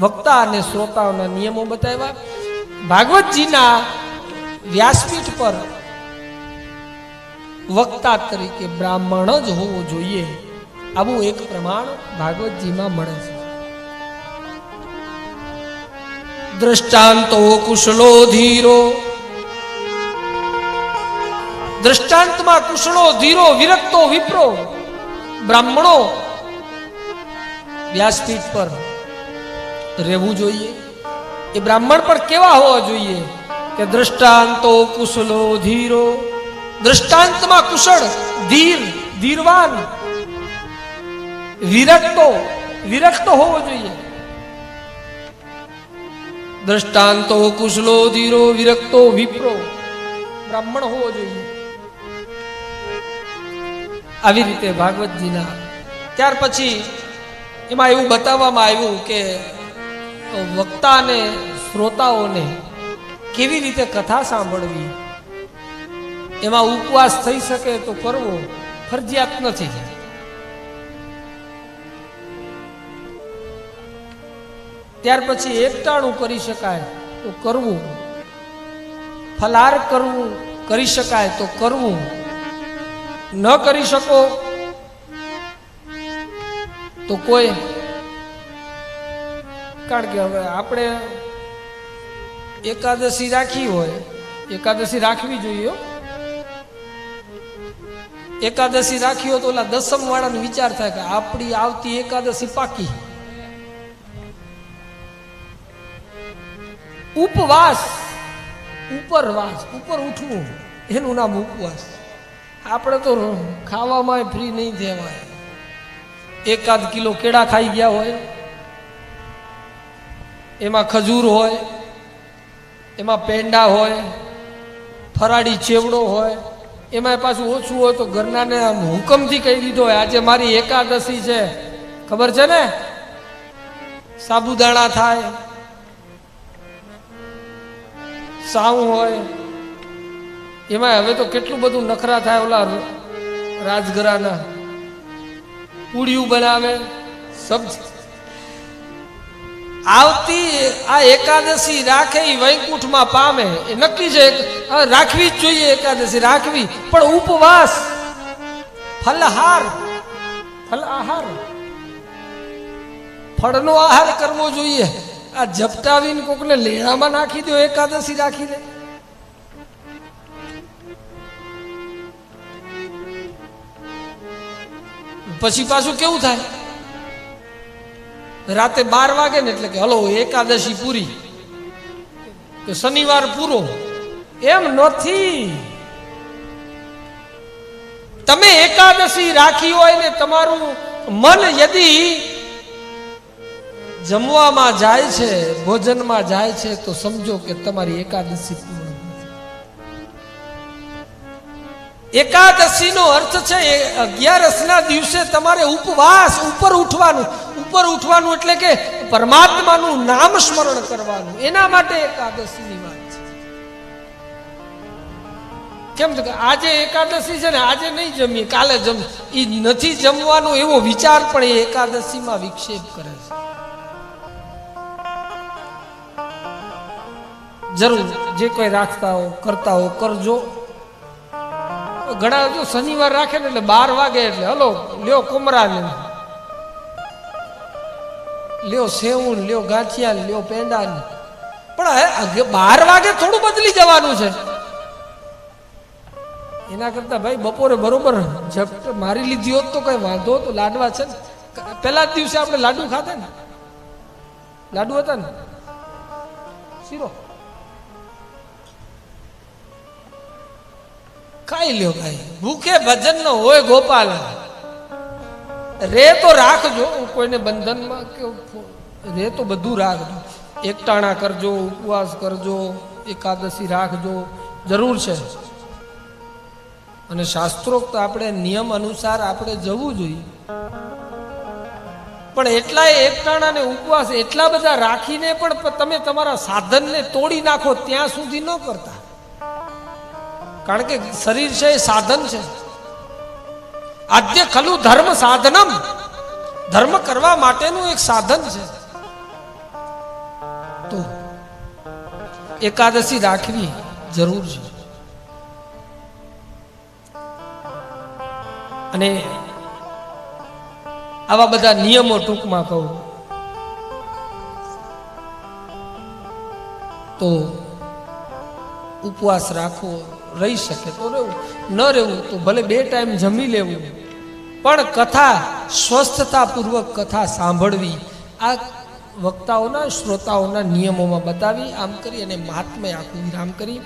વક્તા અને શ્રોતાઓના નિયમો બતાવ્યા. ભાગવતજીના વ્યાસપીઠ પર વક્તા તરીકે બ્રાહ્મણ જ હોવો જોઈએ, આવું એક પ્રમાણ ભાગવતજીમાં મળે છે. દ્રષ્ટાંતો કુશલો ધીરો. દ્રષ્ટાંતમાં કુશળો ધીરો, વિરક્તો વિપ્રો. બ્રાહ્મણો વ્યાસપીઠ પર રહેવું જોઈએ. એ બ્રાહ્મણ પણ કેવા હોવા જોઈએ કે દ્રષ્ટાંતો કુશલો ધીરો. દ્રષ્ટાંતમાં કુશળ, ધીર, ધીરવાન. વિરક્તો, વિરક્ત હોવો જોઈએ. દ્રષ્ટાંતો કુશલો ધીરો, વિરક્તો વિપ્રો. બ્રાહ્મણ હોવો જોઈએ. આવી રીતે ભાગવતજીના. ત્યાર પછી એમાં એવું બતાવવામાં આવ્યું કે વક્તા અને શ્રોતાઓને કેવી રીતે કથા સાંભળવી? એમાં ઉપવાસ થઈ શકે તો કરવો ફરજિયાત નથી. ત્યાર પછી એકટાણું કરી શકાય તો કરવું. ફલાર કરવું કરી શકાય તો કરવું. ન કરી શકો તો કોઈ કારણ કે હવે આપણે એકાદશી રાખી હોય, એકાદશી રાખવી જોઈએ એકાદશી રાખી હોય તો ઓલા દસમ વાળાનો વિચાર થાય કે આપણી આવતી એકાદશી પાકી. ઉપવાસ, ઉપરવાસ, ઉપર ઉઠવું, એનું નામ ઉપવાસ. આપણે તો ખાવામાં ફ્રી નહીં થવાય. એકાદ કિલો કેળા ખાઈ ગયા હોય એમાં ખજૂર હોય, એમાં પેંડા હોય, ફરાળી ચેવડો હોય એમાં પાછું ઓછું હોય તો ઘરનાને આમ હુકમથી કહી દીધો હોય, આજે મારી એકાદશી છે. ખબર છે ને? સાબુદાણા થાય, સાવ હોય એમાં હવે તો કેટલું બધું નખરા થાય ઓલા રાજગરાના પૂડિયું બનાવે સબ્જી આવતી આ એકાદશી રાખે એ વૈકુંઠમાં પામે. એ નક્કી છે રાખવી જ જોઈએ એકાદશી, રાખવી. પણ ઉપવાસ, ફલહાર ફલ આહાર ફળનો આહાર કરવો જોઈએ. આ જપટાવીને કોકને લેણામાં નાખી દો, એકાદશી રાખીને. પછી પાછું કેવું થાય? રાતે બાર વાગે ને એટલે કે, હલો, એકાદશી પૂરી. કે શનિવાર પૂરો. એમ નથી. તમે એકાદશી રાખી હોય ને તમારું મન યદી જમવામાં જાય છે, ભોજનમાં જાય છે, તો સમજો કે તમારી એકાદશી પૂર્ણ એકાદશી નો અર્થ છે અગિયારસ ના દિવસે તમારે ઉપવાસ ઉપર ઉઠવાનું. ઉપર ઉઠવાનું એટલે કે પરમાત્માનું નામ સ્મરણ કરવાનું. એના માટે એકાદશીની વાત છે. કેમ કે આજે એકાદશી છે ને, આજે નહીં જમીએ, કાલે જમ એ નથી જમવાનો એવો વિચાર પણ એ એકાદશીમાં વિક્ષેપ કરે છે. જરૂર, જે કોઈ રાખતા હો, કરતા હો, કરજો. ઘણા જો શનિવાર રાખે ને એટલે બાર વાગે એટલે, હલો, લ્યો કુમરા ને લ્યો સેવું લ્યો ગાંઠિયા લ્યો પેંડા પણ બાર વાગે થોડું બદલી જવાનું છે. એના કરતા ભાઈ બપોરે બરોબર ઝપટ મારી લીધી હોત તો કઈ વાંધો તો લાડવા છે ને. પહેલા જ દિવસે આપણે લાડુ ખાતા ને. લાડુ હતા ને. શીરો. ખાઈ લ્યો ભાઈ. ભૂખે ભજન નો હોય ગોપાલ. રે તો રાખજો કોઈને બંધનમાં કે રે તો બધું રાખજો. એકટાણા કરજો, ઉપવાસ કરજો, એકાદશી રાખજો, જરૂર છે. અને શાસ્ત્રોક્ત આપણે નિયમ અનુસાર આપણે જવું જોઈએ. પણ એટલા એકટાણા ને ઉપવાસ એટલા બધા રાખીને પણ તમે તમારા સાધનને તોડી નાખો ત્યાં સુધી ન કરતા. કારણ કે શરીર છે એ સાધન છે. આદ્ય ખલુ ધર્મ સાધનમ. ધર્મ કરવા માટેનું એક સાધન છે. તો એકાદશી રાખવી જરૂર છે. અને આવા બધા નિયમો ટૂંકમાં કહું. તો ઉપવાસ રાખવો. રહી શકે તો રહેવું. ન રહેવું તો ભલે બે ટાઈમ જમી લેવું. પણ કથા, સ્વસ્થતાપૂર્વક કથા સાંભળવી, આ વક્તાઓના, શ્રોતાઓના નિયમોમાં બતાવી, આમ કરી અને મહાત્મય આખું વિરામ કરી.